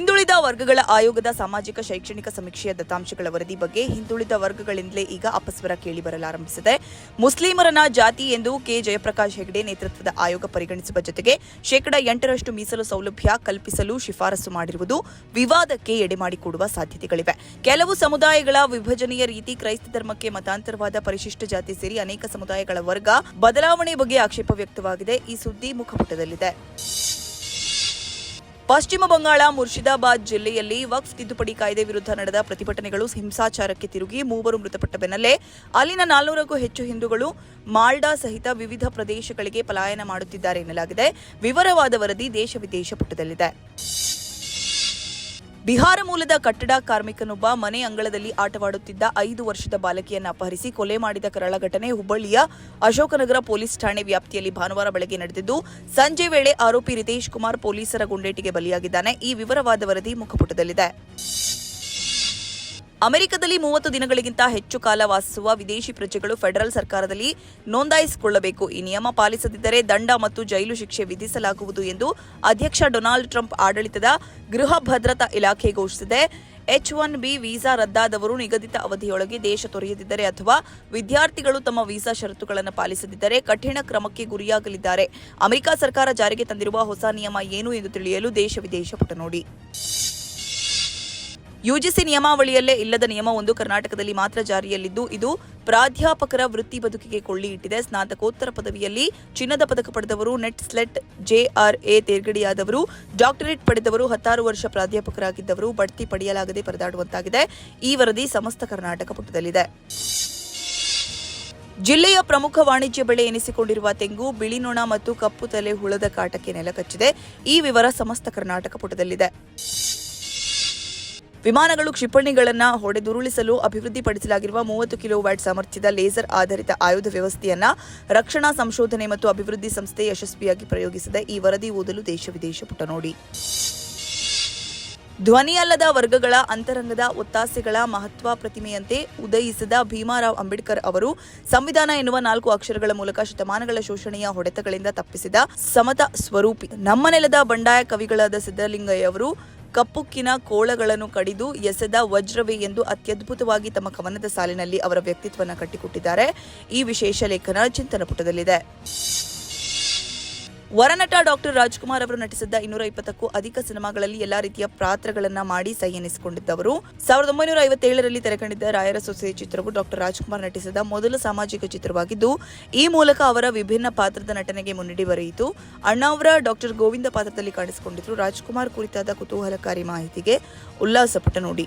ಹಿಂದುಳಿದ ವರ್ಗಗಳ ಆಯೋಗದ ಸಾಮಾಜಿಕ ಶೈಕ್ಷಣಿಕ ಸಮೀಕ್ಷೆಯ ದತ್ತಾಂಶಗಳ ವರದಿ ಬಗ್ಗೆ ಹಿಂದುಳಿದ ವರ್ಗಗಳಿಂದಲೇ ಈಗ ಅಪಸ್ವರ ಕೇಳಿ ಬರಲಾರಂಭಿಸಿದೆ. ಮುಸ್ಲಿಮರನ ಜಾತಿ ಎಂದು ಕೆ. ಜಯಪ್ರಕಾಶ್ ಹೆಗ್ಡೆ ನೇತೃತ್ವದ ಆಯೋಗ ಪರಿಗಣಿಸುವ ಜೊತೆಗೆ ಶೇಕಡ ಎಂಟರಷ್ಟು ಮೀಸಲು ಸೌಲಭ್ಯ ಕಲ್ಪಿಸಲು ಶಿಫಾರಸು ಮಾಡಿರುವುದು ವಿವಾದಕ್ಕೆ ಎಡೆಮಾಡಿಕೊಡುವ ಸಾಧ್ಯತೆಗಳಿವೆ. ಕೆಲವು ಸಮುದಾಯಗಳ ವಿಭಜನೆಯ ರೀತಿ ಕ್ರೈಸ್ತ ಧರ್ಮಕ್ಕೆ ಮತಾಂತರವಾದ ಪರಿಶಿಷ್ಟ ಜಾತಿ ಸೇರಿ ಅನೇಕ ಸಮುದಾಯಗಳ ವರ್ಗ ಬದಲಾವಣೆ ಬಗ್ಗೆ ಆಕ್ಷೇಪ ವ್ಯಕ್ತವಾಗಿದೆ. ಈ ಸುದ್ದಿ ಮುಖಪುಟದಲ್ಲಿದೆ. ಪಶ್ಚಿಮ ಬಂಗಾಳ, ಮುರ್ಷಿದಾಬಾದ್ ಜಿಲ್ಲೆಯಲ್ಲಿ ವಕ್ಫ್ ತಿದ್ದುಪಡಿ ಕಾಯ್ದೆ ವಿರುದ್ಧ ನಡೆದ ಪ್ರತಿಭಟನೆಗಳು ಹಿಂಸಾಚಾರಕ್ಕೆ ತಿರುಗಿ ಮೂವರು ಮೃತಪಟ್ಟ ಬೆನ್ನಲ್ಲೇ ಅಲ್ಲಿನ ನಾಲ್ನೂರಕ್ಕೂ ಹೆಚ್ಚು ಹಿಂದೂಗಳು ಮಾಲ್ಡಾ ಸಹಿತ ವಿವಿಧ ಪ್ರದೇಶಗಳಿಗೆ ಪಲಾಯನ ಮಾಡುತ್ತಿದ್ದಾರೆ ಎನ್ನಲಾಗಿದೆ. ವಿವರವಾದ ವರದಿ ದೇಶ ವಿದೇಶ ಪುಟದಲ್ಲಿದೆ. ಬಿಹಾರ ಮೂಲದ ಕಟ್ಟಡ ಕಾರ್ಮಿಕನೊಬ್ಬ ಮನೆ ಅಂಗಳದಲ್ಲಿ ಆಟವಾಡುತ್ತಿದ್ದ ಐದು ವರ್ಷದ ಬಾಲಕಿಯನ್ನು ಅಪಹರಿಸಿ ಕೊಲೆ ಮಾಡಿದ ಕರಳ ಘಟನೆ ಹುಬ್ಬಳ್ಳಿಯ ಅಶೋಕನಗರ ಪೊಲೀಸ್ ಠಾಣೆ ವ್ಯಾಪ್ತಿಯಲ್ಲಿ ಭಾನುವಾರ ಬೆಳಗ್ಗೆ ನಡೆದಿದ್ದು, ಸಂಜೆ ವೇಳೆ ಆರೋಪಿ ರಿತೇಶ್ ಕುಮಾರ್ ಪೊಲೀಸರ ಗುಂಡೇಟಿಗೆ ಬಲಿಯಾಗಿದ್ದಾನೆ. ಈ ವಿವರವಾದ ವರದಿ ಮುಖಪುಟದಲ್ಲಿದೆ. ಅಮೆರಿಕದಲ್ಲಿ ಮೂವತ್ತು ದಿನಗಳಿಗಿಂತ ಹೆಚ್ಚು ಕಾಲ ವಾಸಿಸುವ ವಿದೇಶಿ ಪ್ರಜೆಗಳು ಫೆಡರಲ್ ಸರ್ಕಾರದಲ್ಲಿ ನೋಂದಾಯಿಸಿಕೊಳ್ಳಬೇಕು. ಈ ನಿಯಮ ಪಾಲಿಸದಿದ್ದರೆ ದಂಡ ಮತ್ತು ಜೈಲು ಶಿಕ್ಷೆ ವಿಧಿಸಲಾಗುವುದು ಎಂದು ಅಧ್ಯಕ್ಷ ಡೊನಾಲ್ಡ್ ಟ್ರಂಪ್ ಆಡಳಿತದ ಗೃಹ ಭದ್ರತಾ ಇಲಾಖೆ ಘೋಷಿಸಿದೆ. ಎಚ್ ಒನ್ ಬಿ ವೀಸಾ ರದ್ದಾದವರು ನಿಗದಿತ ಅವಧಿಯೊಳಗೆ ದೇಶ ತೊರೆಯದಿದ್ದರೆ ಅಥವಾ ವಿದ್ಯಾರ್ಥಿಗಳು ತಮ್ಮ ವೀಸಾ ಷರತ್ತುಗಳನ್ನು ಪಾಲಿಸದಿದ್ದರೆ ಕಠಿಣ ಕ್ರಮಕ್ಕೆ ಗುರಿಯಾಗಲಿದ್ದಾರೆ. ಅಮೆರಿಕ ಸರ್ಕಾರ ಜಾರಿಗೆ ತಂದಿರುವ ಹೊಸ ನಿಯಮ ಏನು ಎಂದು ತಿಳಿಯಲು ದೇಶ ವಿದೇಶ ಪುಟ ನೋಡಿ. ಯುಜಿಸಿ ನಿಯಮಾವಳಿಯಲ್ಲೇ ಇಲ್ಲದ ನಿಯಮ ಒಂದು ಕರ್ನಾಟಕದಲ್ಲಿ ಮಾತ್ರ ಜಾರಿಯಲ್ಲಿದ್ದು, ಇದು ಪ್ರಾಧ್ಯಾಪಕರ ವೃತ್ತಿ ಬದುಕಿಗೆ ಕೊಳ್ಳಿ ಇಟ್ಟಿದೆ ಸ್ನಾತಕೋತ್ತರ ಪದವಿಯಲ್ಲಿ ಚಿನ್ನದ ಪದಕ ಪಡೆದವರು ನೆಟ್ ಸ್ಲೆಟ್ ಜೆಆರ್ಎ ತೇರ್ಗಡಿಯಾದವರು, ಡಾಕ್ಟರೇಟ್ ಪಡೆದವರು ಹತ್ತಾರು ವರ್ಷ ಪ್ರಾಧ್ಯಾಪಕರಾಗಿದ್ದವರು, ಬಡ್ತಿ ಪಡೆಯಲಾಗದೆ ಪರದಾಡುವಂತಾಗಿದೆ. ಈ ವರದಿ ಸಮಸ್ತ ಕರ್ನಾಟಕ ಪುಟದಲ್ಲಿದೆ. ಜಿಲ್ಲೆಯ ಪ್ರಮುಖ ವಾಣಿಜ್ಯ ಬೆಳೆ ಎನಿಸಿಕೊಂಡಿರುವ ತೆಂಗು, ಬಿಳಿನೊಣ ಮತ್ತು ಕಪ್ಪು ತಲೆ ಹುಳದ ಕಾಟಕ್ಕೆ ನೆಲಕಚ್ಚಿದೆ. ಈ ವಿವರ ಸಮಸ್ತ ಕರ್ನಾಟಕ ಪುಟದಲ್ಲಿದೆ. ವಿಮಾನಗಳು, ಕ್ಷಿಪಣಿಗಳನ್ನು ಹೊಡೆದುರುಳಿಸಲು ಅಭಿವೃದ್ಧಿಪಡಿಸಲಾಗಿರುವ ಮೂವತ್ತು ಕಿಲೋ ವ್ಯಾಟ್ ಸಾಮರ್ಥ್ಯದ ಲೇಸರ್ ಆಧಾರಿತ ಆಯುಧ ವ್ಯವಸ್ಥೆಯನ್ನ ರಕ್ಷಣಾ ಸಂಶೋಧನೆ ಮತ್ತು ಅಭಿವೃದ್ಧಿ ಸಂಸ್ಥೆ ಯಶಸ್ವಿಯಾಗಿ ಪ್ರಯೋಗಿಸಿದೆ ಈ ವರದಿ ಓದಲು ದೇಶ ವಿದೇಶ ಪುಟ ನೋಡಿ. ಧ್ವನಿಯಲ್ಲದ ವರ್ಗಗಳ ಅಂತರಂಗದ ಒತ್ತಾಸೆಗಳ ಮಹತ್ವ ಪ್ರತಿಮೆಯಂತೆ ಉದಯಿಸಿದ ಭೀಮಾರಾವ್ ಅಂಬೇಡ್ಕರ್ ಅವರು ಸಂವಿಧಾನ ಎನ್ನುವ ನಾಲ್ಕು ಅಕ್ಷರಗಳ ಮೂಲಕ ಶತಮಾನಗಳ ಶೋಷಣೆಯ ಹೊಡೆತಗಳಿಂದ ತಪ್ಪಿಸಿದ ಸಮತ ಸ್ವರೂಪಿ ನಮ್ಮ ನೆಲದ ಬಂಡಾಯ ಕವಿಗಳಾದ ಸಿದ್ದಲಿಂಗಯ್ಯ ಅವರು ಕಪ್ಪುಕ್ಕಿನ ಕೋಳಗಳನ್ನು ಕಡಿದು ಎಸೆದ ವಜ್ರವೇ ಎಂದು ಅತ್ಯದ್ಭುತವಾಗಿ ತಮ್ಮ ಕವನದ ಸಾಲಿನಲ್ಲಿ ಅವರ ವ್ಯಕ್ತಿತ್ವವನ್ನು ಕಟ್ಟಿಕೊಟ್ಟಿದ್ದಾರೆ. ಈ ವಿಶೇಷ ಲೇಖನ ಚಿಂತನ ಪುಟದಲ್ಲಿದೆ ವರನಟ ಡಾಕ್ಟರ್ ರಾಜ್ಕುಮಾರ್ ಅವರು ನಟಿಸಿದ್ದ ಇನ್ನೂರ ಇಪ್ಪತ್ತಕ್ಕೂ ಅಧಿಕ ಸಿನಿಮಾಗಳಲ್ಲಿ ಎಲ್ಲಾ ರೀತಿಯ ಪಾತ್ರಗಳನ್ನ ಮಾಡಿ ಸೈ ಎನಿಸಿಕೊಂಡಿದ್ದವರು ಸಾವಿರದ ಒಂಬೈನೂರ ಐವತ್ತೇಳರಲ್ಲಿ ತೆರೆಕಂಡಿದ್ದ ರಾಯರ ಸೊಸೆ ಚಿತ್ರವು ಡಾಕ್ಟರ್ ರಾಜ್ಕುಮಾರ್ ನಟಿಸಿದ ಮೊದಲ ಸಾಮಾಜಿಕ ಚಿತ್ರವಾಗಿದ್ದು, ಈ ಮೂಲಕ ಅವರ ವಿಭಿನ್ನ ಪಾತ್ರದ ನಟನೆಗೆ ಮುನ್ನಡಿ ಬರೆಯಿತು. ಅಣ್ಣಾವರ ಡಾಕ್ಟರ್ ಗೋವಿಂದ ಪಾತ್ರದಲ್ಲಿ ಕಾಣಿಸಿಕೊಂಡಿದ್ರು. ರಾಜ್ಕುಮಾರ್ ಕುರಿತಾದ ಕುತೂಹಲಕಾರಿ ಮಾಹಿತಿಗೆ ಉಲ್ಲಾಸಪಟ್ಟ ನೋಡಿ.